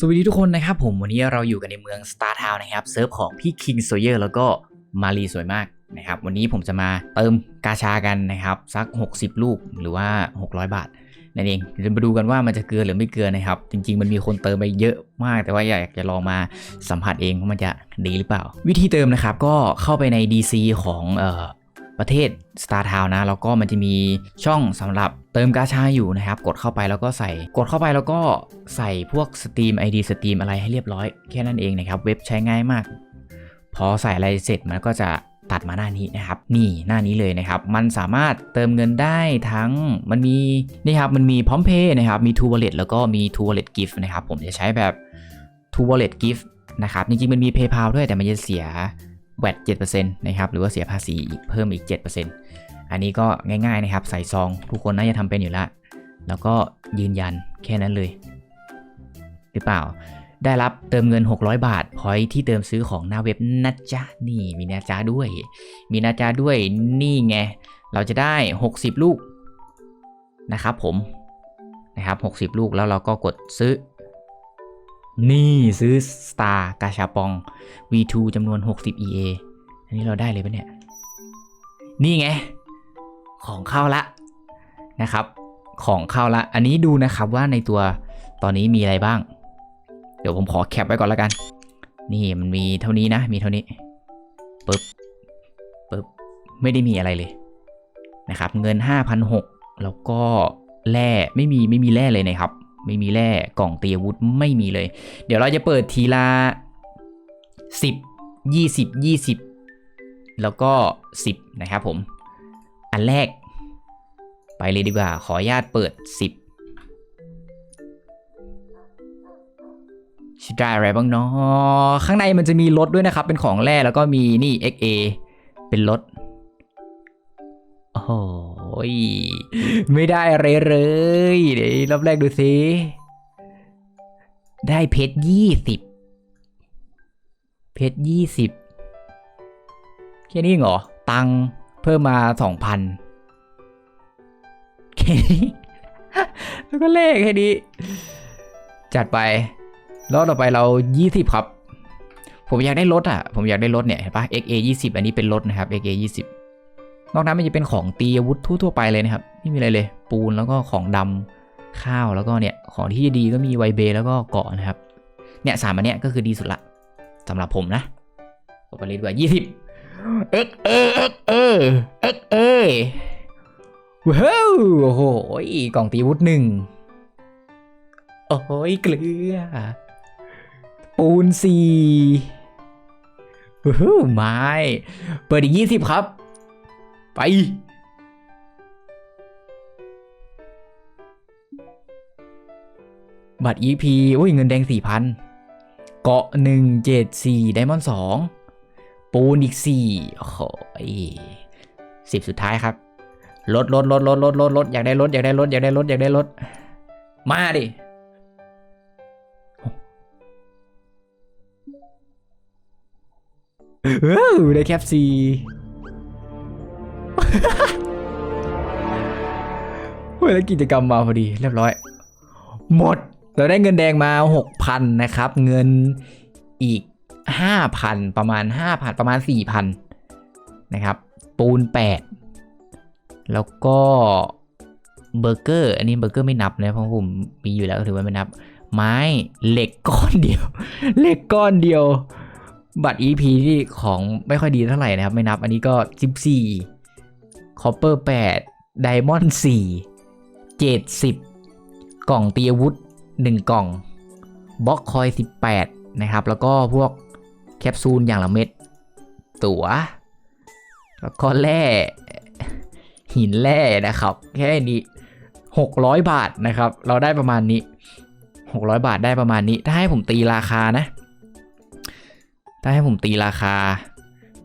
สวัสดีทุกคนนะครับผมวันนี้เราอยู่กันในเมือง Star Town นะครับเซิร์ฟของพี่ King Sawyer แล้วก็มารีสวยมากนะครับวันนี้ผมจะมาเติมกาชากันนะครับสัก 60 ลูกหรือว่า 600 บาทนั่นเองเดี๋ยวมาดูกันว่ามันจะเกลือหรือไม่เกลือนะครับ จริง ๆ มันมีคนเติมไปเยอะมาก แต่ว่าอยากจะลองมาสัมผัสเองว่ามันจะดีหรือเปล่า วิธีเติมนะครับก็เข้าไปใน DC ของเอ่อ ประเทศ Star Town นะ แล้วก็มันจะมีช่องสำหรับเติมกาชาอยู่นะครับ กดเข้าไปแล้วก็ใส่ กดเข้าไปแล้วก็ใส่พวก Steam ID Steam อะไรให้เรียบร้อย แค่นั้นเองนะครับ เว็บใช้ง่ายมาก พอใส่อะไรเสร็จมันก็จะตัดมาหน้านี้นะครับ นี่หน้านี้เลยนะครับ มันสามารถเติมเงินได้ทั้งมันมีนี่ครับมันมีพร้อมเพย์นะครับมี True Wallet แล้วก็มี True Wallet Gift นะครับ ผมจะใช้แบบ True Wallet Gift นะครับจริงๆมันมี PayPal ด้วยแต่มันจะเสีย แวด7%นะครับหรือว่าเสียภาษีอีกเพิ่มอีก 7%อันนี้ก็ง่ายๆนะครับใส่ซอง ทุกคนน่าจะทำเป็นอยู่แล้วแล้วก็ยืนยันแค่นั้นเลย หรือเปล่า ได้รับเติมเงิน 600 บาทพอยที่เติมซื้อของหน้าเว็บนะจ๊ะนี่มีนะจ๊ะด้วย มีนะจ๊ะด้วยนี่ไง เราจะได้ 60 ลูกนะครับผมนะครับ 60 ลูกแล้วเราก็กดซื้อ นี่ซื้อ Star กาชาปอง V2 จำนวน 60 EA อันนี้เราได้เลยปะเนี่ย นี่ไง ของเข้าละนะครับ ของเข้าละ อันนี้ดูนะครับว่าในตัวตอนนี้มีอะไรบ้าง เดี๋ยวผมขอแคปไว้ก่อนแล้วกัน นี่มันมีเท่านี้นะ มีเท่านี้ปึ๊บปึ๊บ ไม่ได้มีอะไรเลยนะครับ เงิน 5,600 แล้วก็แร่ไม่มีไม่มีแร่เลยนะครับ ไม่มีแร่กล่องตีอาวุธไม่มีเลย เดี๋ยวเราจะเปิดทีละสิบยี่สิบยี่สิบแล้วก็สิบนะครับผม อันแรก ไปเลยดีกว่า ขออนุญาตเปิดสิบชิได้อะไรบ้างเนาะข้างในมันจะมีรถด้วยนะครับ เป็นของแร่แล้วก็มีนี่ XA เป็นรถโอ้ ยไม่ได้อะไรเลยเดี๋ยวรอบแรกดูสิได้เพชรยี่สิบเพชรยี่สิบแค่นี้เหรอ ตังเพิ่มมาสองพันแค่นี้แล้วก็เลขแค่นี้ จัดไป รอบต่อไปเรายี่สิบครับ ผมอยากได้รถอะ ผมอยากได้รถเนี่ยเห็นปะ XA 20อันนี้เป็นรถนะครับ XA 20 นอกนั้นมันจะเป็นของตีอาวุธทั่วๆไปเลยนะครับไม่มีอะไรเลย ปูนแล้วก็ของดำข้าวแล้วก็เนี่ยของที่ดีก็มีไวเบแล้วก็เกาะนะครับ เนี่ยสามอันเนี้ยก็คือดีสุดละสำหรับผมนะผมไปเลยดีกว่ายี่สิบเอ๊กเออเอ๊กเออเอ๊กเออว้าวโอ้โหกล่องตีวุธหนึ่งโอ้โหเกลือ ปูนสี่ว้าวไม้ เปิดอีกยี่สิบครับ ไป บัตร EP อุ้ยเงินแดงสี่พันเกาะหนึ่งเจ็ดสี่ไดมอนด์สองปูนอีกสี่โอ้โหสิบสุดท้ายครับรถรถรถรถรถรถรถอยากได้รถอยากได้รถอยากได้รถอยากได้รถมาดิเอ้าได้แคปซี เฮ้ยแล้วกิจกรรมมาพอดีเรียบร้อย หมด เราได้เงินแดงมา 6,000 นะครับ เงินอีก 5,000 ประมาณ 5,000 ประมาณ 4,000 นะครับ ปูน 8 แล้วก็เบอร์เกอร์ อันนี้เบอร์เกอร์ไม่นับนะเพราะผมมีอยู่แล้วถือว่าไม่นับ ไม้เหล็กก้อนเดียว เหล็กก้อนเดียว บัตร EP ที่ของไม่ค่อยดีเท่าไหร่นะครับ ไม่นับ อันนี้ก็ 14 คอปเปอร์8ไดมอนด์4 70กล่องตีอาวุธ1กล่องบล็อกคอย18นะครับ แล้วก็พวกแคปซูลอย่างละเม็ด ตัว๋ว แล้วก็แร่หินแร่นะครับ แค่นี้600บาทนะครับ เราได้ประมาณนี้600บาทได้ประมาณนี้ ถ้าให้ผมตีราคานะ ถ้าให้ผมตีราคา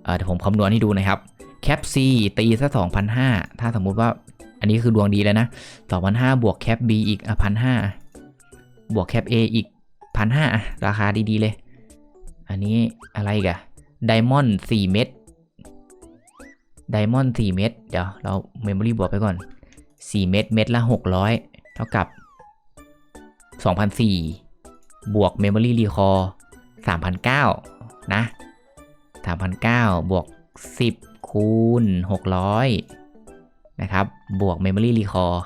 เอ่อเดี๋ยวผมคำนวณให้ดูนะครับ แคปซีตีซะ2,500ถ้าสมมุติว่าอันนี้คือดวงดีแล้วนะ2,500บวกแคป B อีกอะ1,500บวกแคป A อีก1,500ราคาดีๆเลย อันนี้อะไรกะไดมอนด์4เม็ดไดมอนด์4เม็ดเดี๋ยวเราเมมโมรี่บวกไปก่อน 4 เม็ดเม็ดละ 600 เท่ากับ2,400บวก Memory Recall 3,009นะ3,009บวก 10 คูณ 600 นะครับ บวก Memory Recall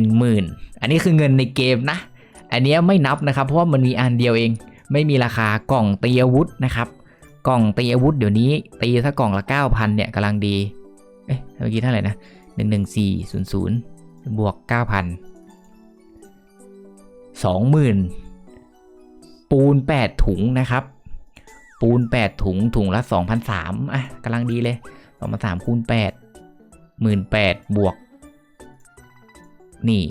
10,000 อันนี้คือเงินในเกมนะ อันเนี้ยไม่นับนะครับ เพราะว่ามันมีอันเดียวเอง ไม่มีราคากล่องตีอาวุธนะครับ กล่องตีอาวุธเดี๋ยวนี้ ตีถ้ากล่องละ 9,000 เนี่ยกำลังดี เอ๊ะเมื่อกี้เท่าไหร่นะ 11400 บวก 9,000 20,000 ปูน 8 ถุงนะครับ ปูน 8 ถุงถุงละ 2,003อะกำลังดีเลย 2,003คูณ8 18,000บวก นี่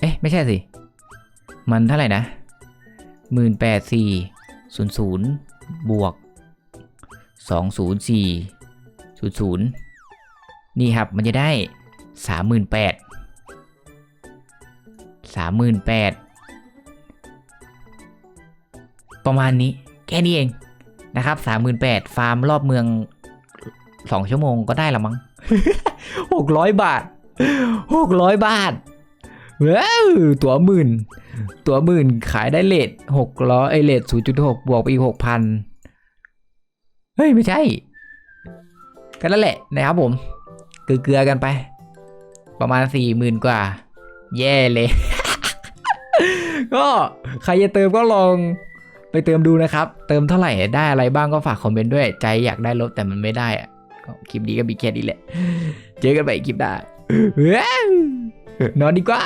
เอ๊ะ ไม่ใช่สิ มันเท่าไหร่นะ 18,400 บวก 20400 นี่ครับมันจะได้ 38,000 38,000 ประมาณนี้แค่นี้เองนะครับ38,000ฟาร์มรอบเมือง2ชั่วโมงก็ได้ละมั้ง600บาท600บาทว้าวตัวหมื่น ตัวหมื่นขายได้เลท600ไอเลท0.6บวกไปอีก6,000เฮ้ย ไม่ใช่ ก็นั่นแหละนะครับผม เกลือกันไป ประมาณ40,000กว่า แย่เลย ก็ใครจะเติมก็ลอง ไปเติมดูนะครับ เติมเท่าไหร่ได้อะไรบ้างก็ฝากคอมเมนต์ด้วย ใจอยากได้ลบแต่มันไม่ได้อะก็คลิปนี้ก็มีแค่นี้แหละ เจอกันใหม่คลิปหน้านอนดีกว่า